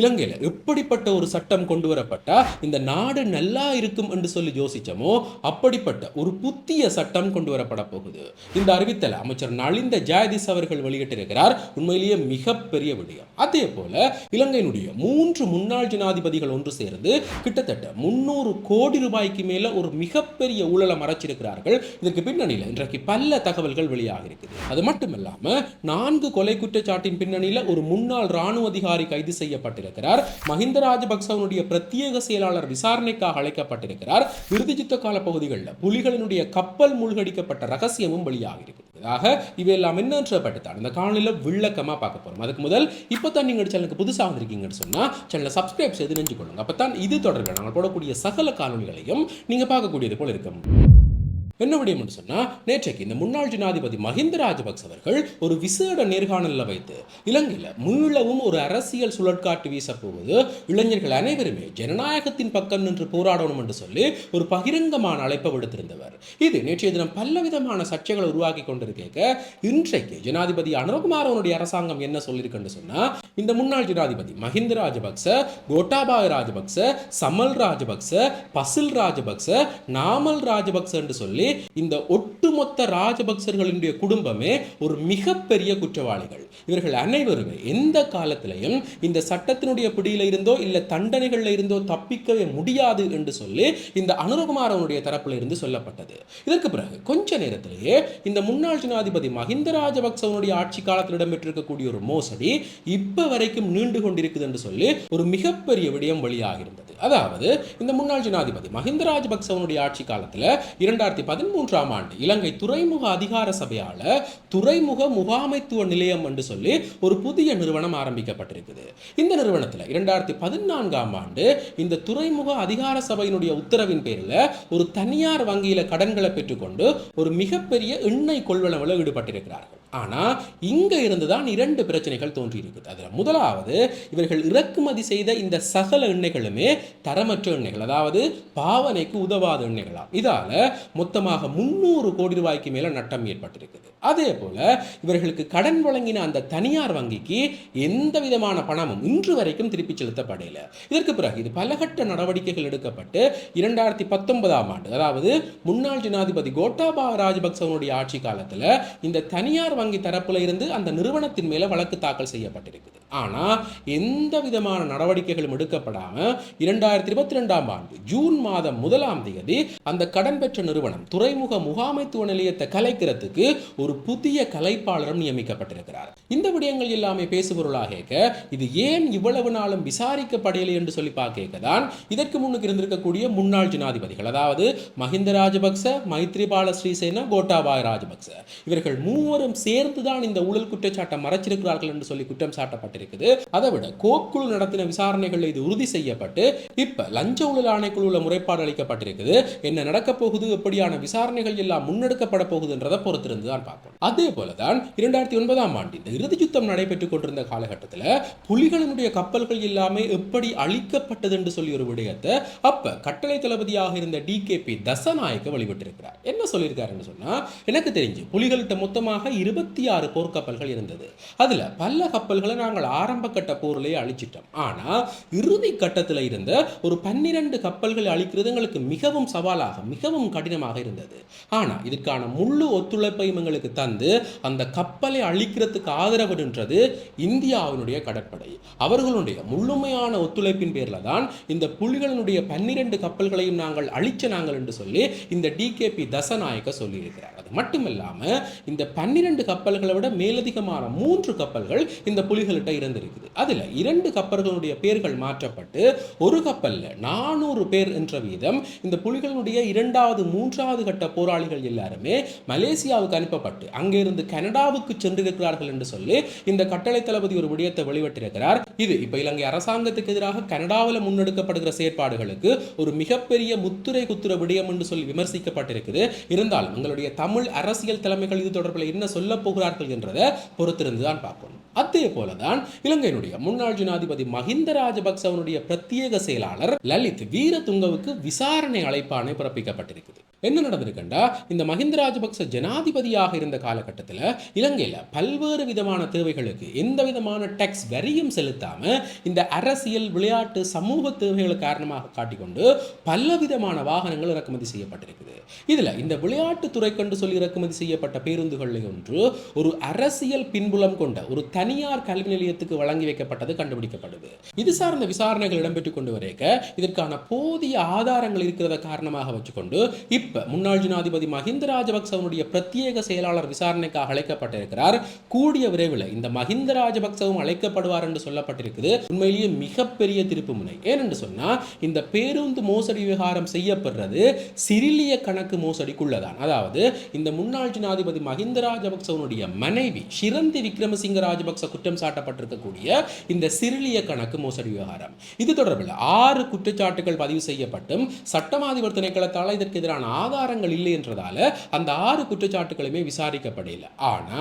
இலங்கையில் எப்படிப்பட்ட ஒரு சட்டம் கொண்டு வரப்பட்டா இந்த நாடு நல்லா இருக்கும் என்று சொல்லி யோசிச்சோமோ அப்படிப்பட்ட ஒரு புத்திய சட்டம் கொண்டு வரப்பட போகுது. இந்த அறிவித்தலை அமைச்சர் நலிந்த ஜெயதிஸ் அவர்கள் வெளியிட்டிருக்கிறார் உண்மையிலேயே மிகப்பெரிய விடயம். அதே போல இலங்கையினுடைய மூன்று முன்னாள் ஜனாதிபதிகள் ஒன்று சேர்ந்து கிட்டத்தட்ட முன்னூறு கோடி ரூபாய்க்கு மேல ஒரு மிகப்பெரிய ஊழலை மறைச்சிருக்கிறார்கள். இதற்கு பின்னணியில் இன்றைக்கு பல தகவல்கள் வெளியாக இருக்குது. அது மட்டும் இல்லாம நான்கு கொலை குற்றச்சாட்டின் பின்னணியில் ஒரு முன்னாள் ராணுவ அதிகாரி கைது அழைக்கப்பட்டிருக்கிறார் மஹிந்த ராஜபக்சவனுடைய பிரத்யேக செயலாளர் விசாரணைக்காக அழைக்கப்பட்டிருக்கிறார். இறுதி யுத்த கால பகுதிகளில் புலிகளினுடைய கப்பல் மூழ்கடிக்கப்பட்ட ரகசியமும் வெளியாக இருக்குது இவையெல்லாம் என்னன்றப்பட்டுத்தான் இந்த காணொலியில் விளக்கமா பார்க்க போறோம். அதுக்கு முதல் இப்போ தான் நீங்கள் சேனலுக்கு புதுசாக வந்திருக்கீங்கன்னு சொன்னா சேனலை சப்ஸ்கிரைப் செய்து நெஞ்சு கொள்ளுங்க அப்பதான் இது தொடர்பில் நாங்கள் போடக்கூடிய சகல காணொலிகளையும் நீங்க பார்க்கக்கூடியது போல இருக்கும். என்ன விடயம் சொன்னால் நேற்றைக்கு இந்த முன்னாள் ஜனாதிபதி மஹிந்த ராஜபக்ச அவர்கள் ஒரு விசேட நேர்காணலில் வைத்து இலங்கையில் மீளவும் ஒரு அரசியல் சுழற்காட்டு வீசப்போவது இளைஞர்கள் அனைவருமே ஜனநாயகத்தின் பக்கம் நின்று போராடணும் என்று சொல்லி ஒரு பகிரங்கமான அழைப்பை விடுத்திருந்தவர். இது நேற்றைய தினம் பலவிதமான சர்ச்சைகளை உருவாக்கி கொண்டிருக்க இன்றைக்கு ஜனாதிபதி அனுரகுமாரவனுடைய அரசாங்கம் என்ன சொல்லியிருக்குன்னு சொன்னா இந்த முன்னாள் ஜனாதிபதி மஹிந்த ராஜபக்ச கோட்டாபாய ராஜபக்ச சமல் ராஜபக்ச பசில் ராஜபக்ச நாமல் ராஜபக்ச என்று சொல்லி இந்த ஒட்டுமொத்த ராஜபக்சர்களுடைய குடும்பமே ஒரு மிகப்பெரிய குற்றவாளிகள். இவர்கள் அனைவருமே எந்த காலத்திலையும் இந்த சட்டத்தினுடைய பிடியில இருந்தோ இல்ல தண்டனைகள்ல இருந்தோ தப்பிக்கவே முடியாது என்று சொல்லி இந்த அனுரகுமாரவனுடைய தரப்புல இருந்து சொல்லப்பட்டது. இதற்கு பிறகு கொஞ்ச நேரத்திலேயே இந்த முன்னாள் ஜனாதிபதி மஹிந்த ராஜபக்சவனுடைய ஆட்சி காலத்தில் இடம்பெற்றிருக்கக்கூடிய ஒரு மோசடி இப்ப வரைக்கும் நீண்டு கொண்டிருக்குது என்று சொல்லி ஒரு மிகப்பெரிய விடயம் வெளியாக இருந்தது அதாவது இந்த முன்னாள் ஜனாதிபதி மஹிந்த ராஜபக்சவனுடைய ஆட்சி காலத்தில் இரண்டாயிரத்தி பதிமூன்றாம் ஆண்டு இலங்கை துறைமுக அதிகார சபையால் துறைமுக முகாமைத்துவ நிலையம் என்று சொல்லி ஒரு புதிய நிறுவனம் ஆரம்பிக்கப்பட்டிருக்குது. இந்த நிறுவனத்தில் இரண்டாயிரத்தி பதினான்காம் ஆண்டு இந்த துறைமுக அதிகார சபையினுடைய உத்தரவின் பேரில் ஒரு தனியார் வங்கியில் கடன்களை பெற்றுக்கொண்டு ஒரு மிகப்பெரிய எண்ணெய் கொள்வனவில் ஈடுபட்டிருக்கிறார்கள். ஆனா இங்க இருந்துதான் இரண்டு பிரச்சனைகள் தோன்றியிருக்குது. அதில் முதலாவது இவர்கள் இறக்குமதி செய்த இந்த சகல எண்ணெய்களுமே தரமற்ற எண்ணெய்கள் அதாவது பாவனைக்கு உதவாத எண்ணெய்களாம். இதால் மொத்தம் மொத்தமாக முந்நூறு கோடி ரூபாய்க்கு மேலே நட்டம் ஏற்பட்டிருக்குது. அதே போல இவர்களுக்கு கடன் வழங்கின அந்த தனியார் வங்கிக்கு எந்த விதமான பணமும் இன்று வரைக்கும் திருப்பி செலுத்தப்படையில இதற்கு பிறகு இது பலகட்ட நடவடிக்கைகள் எடுக்கப்பட்டு இரண்டாயிரத்தி பத்தொன்பதாம் ஆண்டு அதாவது முன்னாள் ஜனாதிபதி கோட்டாபாய ராஜபக்சவனுடைய ஆட்சி காலத்தில் இந்த தனியார் வங்கி தரப்புல இருந்து அந்த நிறுவனத்தின் மேலே வழக்கு தாக்கல் செய்யப்பட்டிருக்குது. ஆனால் எந்த விதமான நடவடிக்கைகளும் எடுக்கப்படாமல் இரண்டாயிரத்தி இருபத்தி ரெண்டாம் ஆண்டு ஜூன் மாதம் முதலாம் தேதி அந்த கடன் பெற்ற நிறுவனம் துறைமுக முகாமைத்துவ நிலையத்தை கலைக்கிறதுக்கு ஒரு புதிய கலைப்பாளரும் நியமிக்கப்பட்டிருக்கிறார். இந்த விடயங்கள் எல்லாமே பேசுபொருளாக கேட்க இது ஏன் இவ்வளவு நாளும் விசாரிக்கப்படலை என்று சொல்லி பார்க்க தான் இதற்கு முன்னுக்கு இருந்திருக்கக்கூடிய முன்னாள் ஜனாதிபதிகள் அதாவது மஹிந்த ராஜபக்ச மைத்ரிபால ஸ்ரீசேனா கோட்டாபாய ராஜபக்ச. இவர்கள் மூவரும் சேர்ந்துதான் இந்த ஊழல் குற்றச்சாட்டை மறைச்சிருக்கிறார்கள் என்று சொல்லி குற்றம் சாட்டப்பட்டிருக்குது. அதை விட கோக்குழு நடத்தின விசாரணைகள் இது உறுதி செய்யப்பட்டு இப்ப லஞ்ச ஊழல் ஆணைக்குழுல முறைப்பாடு அளிக்கப்பட்டிருக்குது. என்ன நடக்க போகுது? எப்படியான விசாரணைகள் எல்லாம் முன்னெடுக்கப்பட போகுதுன்றதை பொறுத்திருந்து தான் பார்க்கணும் அதே போலதான் இரண்டாயிரத்தி ஒன்பதாம் ஆண்டு இந்த இறுதி யுத்தம் நடைபெற்றுக் கொண்டிருந்த காலகட்டத்தில் புலிகளினுடைய கப்பல்கள் எல்லாமே எப்படி அழிக்கப்பட்டது என்று சொல்லி ஒரு விடயத்தை அப்ப கட்டளை தளபதியாக இருந்த டி கே பி தசநாயக்க வெளிவிட்டிருக்கிறார் என்ன சொல்லியிருக்காருன்னு சொன்னா எனக்கு தெரிஞ்சு புலிகள்கிட்ட மொத்தமாக இருபத்தி ஆறு போர்க்கப்பல்கள் இருந்தது. அதுல பல கப்பல்களை நாங்கள் ஆரம்ப கட்ட போரிலேயே அழிச்சிட்டோம். ஆனா இறுதி கட்டத்தில் இருந்த ஒரு பன்னிரண்டு கப்பல்களை அழிக்கிறது எங்களுக்கு மிகவும் சவாலாக மிகவும் கடினமாக இருந்தது. இருந்தது. ஆனால் இதுக்கான முழு ஒத்துழைப்பையும் எங்களுக்கு தந்து அந்த கப்பலை அழிக்கிறதுக்கு ஆதரவு இந்தியாவினுடைய கடற்படை. அவர்களுடைய முழுமையான ஒத்துழைப்பின் பேரில் தான் இந்த புலிகளினுடைய பன்னிரண்டு கப்பல்களையும் நாங்கள் அழிச்ச நாங்கள் என்று சொல்லி இந்த டிகேபி தசநாயக்க சொல்லியிருக்கிறார். அது மட்டுமில்லாமல் இந்த பன்னிரண்டு கப்பல்களை விட மேலதிகமான மூன்று கப்பல்கள் இந்த புலிகளிட்ட இருந்திருக்குது. அதில் இரண்டு கப்பல்களுடைய பேர்கள் மாற்றப்பட்டு ஒரு கப்பலில் நானூறு பேர் என்ற வீதம் இந்த புலிகளுடைய இரண்டாவது மூன்றாவது இரண்டாவது கட்ட போராளிகள் எல்லாருமே மலேசியாவுக்கு அனுப்பப்பட்டு அங்கிருந்து கனடாவுக்கு சென்றிருக்கிறார்கள் என்று சொல்லி இந்த கட்டளை தளபதி ஒரு விடயத்தை வெளியிட்டிருக்கிறார். இது இப்ப இலங்கை அரசாங்கத்துக்கு எதிராக கனடாவில் முன்னெடுக்கப்படுகிற செயற்பாடுகளுக்கு ஒரு மிகப்பெரிய முத்துரை குத்துற விடயம் என்று சொல்லி விமர்சிக்கப்பட்டிருக்குது. இருந்தாலும் எங்களுடைய தமிழ் அரசியல் தலைமைகள் இது தொடர்பில் என்ன சொல்ல சொல்ல போகிறார்கள் என்றதை பொறுத்திருந்து தான் பார்க்கணும் அதே போலதான் இலங்கையினுடைய முன்னாள் ஜனாதிபதி மஹிந்த ராஜபக்சவனுடைய பிரத்யேக செயலாளர் லலித் வீரதுங்கவுக்கு விசாரணை அழைப்பாணை பிறப்பிக்கப்பட்டிருக்குது. என்ன நடந்திருக்குண்டா? இந்த மஹிந்த ராஜபக்ச ஜனாதிபதியாக இருந்த காலகட்டத்தில் இலங்கையில் பல்வேறு விதமான தேவைகளுக்கு எந்த விதமான டேக்ஸ் வரியும் செலுத்தாமல் இந்த அரசியல் விளையாட்டு சமூக தேவைகளை காரணமாக காட்டிக்கொண்டு பல விதமான வாகனங்கள் இறக்குமதி செய்யப்பட்டிருக்குது. இதுல இந்த விளையாட்டு துறை கண்டு சொல்லி இறக்குமதி செய்யப்பட்ட பேருந்துகளில் ஒன்று ஒரு அரசியல் பின்புலம் கொண்ட ஒரு தனியார் கல்வி நிலையத்துக்கு வழங்கி வைக்கப்பட்டது கண்டுபிடிக்கப்படுது. இது சார்ந்த விசாரணைகள் இடம்பெற்றுக் கொண்டு வரைக்க இதற்கான போதிய ஆதாரங்கள் இருக்கிறத காரணமாக வச்சுக்கொண்டு இப்போ முன்னாள் ஜனாதிபதி மஹிந்த ராஜபக்சவனுடைய பிரத்யேக செயலாளர் விசாரணைக்காக அழைக்கப்பட்டிருக்கிறார். கூடிய விரைவில் இந்த மஹிந்த ராஜபக்சவும் அழைக்கப்படுவார் என்று சொல்லப்பட்டிருக்குது. உண்மையிலேயே மிகப்பெரிய திருப்பு முனை ஏனென்று சொன்னால் இந்த பேருந்து மோசடி விவகாரம் செய்யப்படுறது சிறிலிய கணக்கு மோசடிக்குள்ளதான். அதாவது இந்த முன்னாள் ஜனாதிபதி மஹிந்த ராஜபக்சவனுடைய மனைவி ஷிரந்தி விக்ரமசிங்க ராஜபக்ச குற்றம் சாட்டப்பட்டிருக்கக்கூடிய இந்த சிறிலிய கணக்கு மோசடி விவகாரம். இது தொடர்பில் ஆறு குற்றச்சாட்டுகள் பதிவு செய்யப்பட்டும். சட்டமாதிபர் திணைக்களத்தால் இதற்கு எதிரான ஆதாரங்கள் இல்லை என்றதால அந்த ஆறு குற்றச்சாட்டுகளுமே விசாரிக்கப்படல ஆனா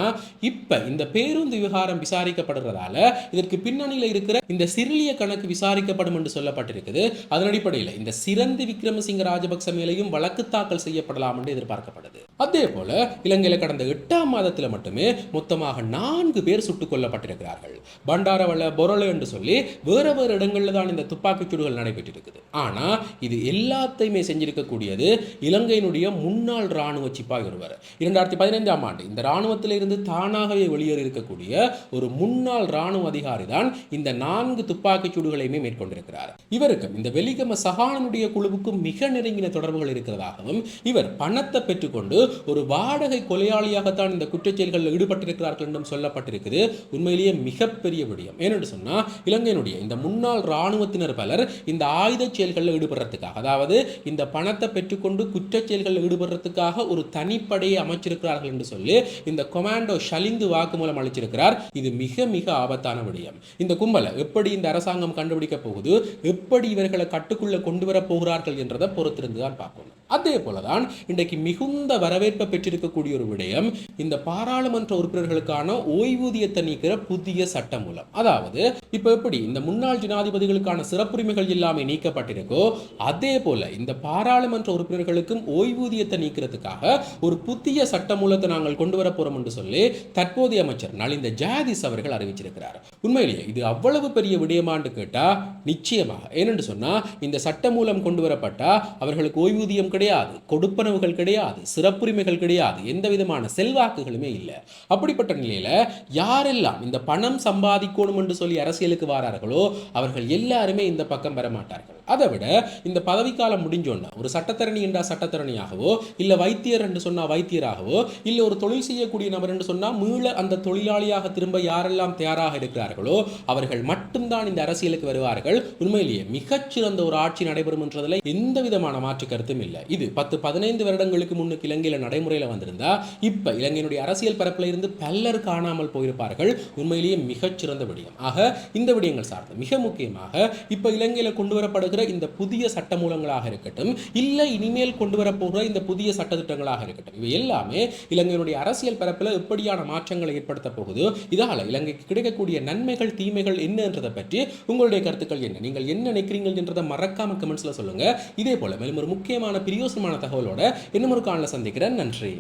இப்ப இந்த பேருந்து விவகாரம் விசாரிக்கப்படுறதால இதற்கு பின்னணியில் இருக்கிற இந்த சிறிலிய கணக்கு விசாரிக்கப்படும் என்று சொல்லப்பட்டிருக்குது. அதன் அடிப்படையில் இந்த சிறந்து விக்ரமசிங்க ராஜபக்ச மேலையும் வழக்கு தாக்கல் செய்யப்படலாம் என்று எதிர்பார்க்கப்படுது. அதே போல இலங்கையில் கடந்த எட்டாம் மாதத்தில் மட்டுமே மொத்தமாக நான்கு பேர் சுட்டுக் கொல்லப்பட்டிருக்கிறார்கள். பண்டாரவள பொருள் என்று சொல்லி வேறு வேறு இடங்களில் தான் இந்த துப்பாக்கிச் சூடுகள் நடைபெற்றிருக்குது. ஆனால் இது எல்லாத்தையுமே செஞ்சிருக்கக்கூடியது இலங்கையினுடைய முன்னாள் ராணுவ சிப்பாய் ஒருவர். இரண்டாயிரத்தி பதினைந்தாம் ஆண்டு இந்த இராணுவத்திலிருந்து தானாகவே வெளியேறி இருக்கக்கூடிய ஒரு முன்னாள் ராணுவ அதிகாரி தான் இந்த நான்கு துப்பாக்கிச் சூடுகளையுமே மேற்கொண்டிருக்கிறார். இவருக்கும் இந்த வெலிகம சகானனுடைய குழுவுக்கும் மிக நெருங்கின தொடர்புகள் இருக்கிறதாகவும் இவர் பணத்தை பெற்றுக்கொண்டு ஒரு வாடகை கொலையாளியாகத்தான் இந்த குற்றச்செயல்களில் ஈடுபட்டிருக்கிறார்கள் என்றும் சொல்லப்பட்டிருக்குது. உண்மையிலேயே மிகப்பெரிய விடயம். ஏனென்று சொன்னா இலங்கையினுடைய இந்த முன்னாள் இராணுவத்தினர் பலர் இந்த ஆயுத செயல்களில் ஈடுபடுறதுக்காக அதாவது இந்த பணத்தை பெற்றுக்கொண்டு குற்றச்செயல்களில் ஈடுபடுறதுக்காக ஒரு தனிப்படையை அமைச்சிருக்கிறார்கள் என்று சொல்லி இந்த கொமாண்டோ ஷலிந்து வாக்குமூலம் அளிச்சிருக்கிறார். இது மிக மிக ஆபத்தான விடயம். இந்த கும்பலை எப்படி இந்த அரசாங்கம் கண்டுபிடிக்க போகுது? எப்படி இவர்களை கட்டுக்குள்ளே கொண்டு வர போகிறார்கள் என்றதை பொறுத்திருந்து தான் பார்க்கணும் அதே போலதான் இன்றைக்கு மிகுந்த வரவேற்பை பெற்றிருக்கக்கூடிய ஒரு விடயம் இந்த பாராளுமன்ற உறுப்பினர்களுக்கான ஓய்வூதியத்தை நீக்கிற புதிய சட்ட மூலம். அதாவது இப்ப எப்படி இந்த முன்னாள் ஜனாதிபதிகளுக்கான சிறப்புரிமைகள் எல்லாமே நீக்கப்பட்டிருக்கோ அதே போல இந்த பாராளுமன்ற உறுப்பினர்களுக்கும் ஓய்வூதியத்தை நீக்கிறதுக்காக ஒரு புதிய சட்ட மூலத்தை நாங்கள் கொண்டு வர போறோம் என்று சொல்லி தற்போதைய அமைச்சர் நலிந்த ஜாதிஸ் அவர்கள் அறிவிச்சிருக்கிறார். உண்மையிலேயே இது அவ்வளவு பெரிய விடயமான்னு கேட்டா நிச்சயமாக. ஏனென்று சொன்னா இந்த சட்ட மூலம் கொண்டு வரப்பட்டா அவர்களுக்கு ஓய்வூதியம் கிடையாது கொடுப்பனவுகள் கிடையாது சிறப்புரிமைகள் கிடையாது எந்த விதமான செல்வாக்குகளுமே இல்லை. அப்படிப்பட்ட நிலையில யாரெல்லாம் இந்த பணம் சம்பாதிக்கணும் என்று சொல்லி அரசியலுக்கு வாரார்களோ அவர்கள் எல்லாருமே இந்த பக்கம் வர மாட்டார்கள் அதை விட இந்த பதவிக்காலம் முடிஞ்சோன்னா ஒரு சட்டத்தரணி என்றால் சட்டத்தரணியாகவோ இல்லை வைத்தியர் என்று சொன்னா வைத்தியராகவோ இல்லை ஒரு தொழில் செய்யக்கூடிய நபர் என்று சொன்னால் மீள அந்த தொழிலாளியாக திரும்ப யாரெல்லாம் தயாராக இருக்கிறார்களோ அவர்கள் மட்டும்தான் இந்த அரசியலுக்கு வருவார்கள். உண்மையிலேயே மிகச்சிறந்த ஒரு ஆட்சி நடைபெறும் என்றதில் எந்த விதமான மாற்று கருத்தும் இல்லை. இது பத்து பதினைந்து வருடங்களுக்கு முன்னுக்கு இலங்கையில் நடைமுறையில் வந்திருந்தா இப்ப இலங்கையினுடைய அரசியல் பரப்பில் இருந்து பலர் காணாமல் போயிருப்பார்கள். உண்மையிலேயே மிகச்சிறந்த விடயம். ஆக இந்த விடயங்கள் சார்ந்து மிக முக்கியமாக இப்ப இலங்கையில் கொண்டு வரப்படுகிற இந்த புதிய சட்ட மூலங்களாக இருக்கட்டும் இல்லை இனிமேல் கொண்டு வரப்போகிற இந்த புதிய சட்டத்திட்டங்களாக இருக்கட்டும். இவை எல்லாமே இலங்கையினுடைய அரசியல் பரப்பில் எப்படியான மாற்றங்களை ஏற்படுத்த போகுது இதால இலங்கைக்கு கிடைக்கக்கூடிய நன்மைகள் தீமைகள் என்னன்றதை பற்றி உங்களுடைய கருத்துக்கள் என்ன? நீங்கள் என்ன நினைக்கிறீங்கள் என்றதை மறக்காம கமெண்ட்ஸில் சொல்லுங்கள் இதே போல மேலும் ஒரு முக்கியமான பிரியோசனமான தகவலோட இன்னும் ஒரு காணல சந்திக்கிறேன். நன்றி.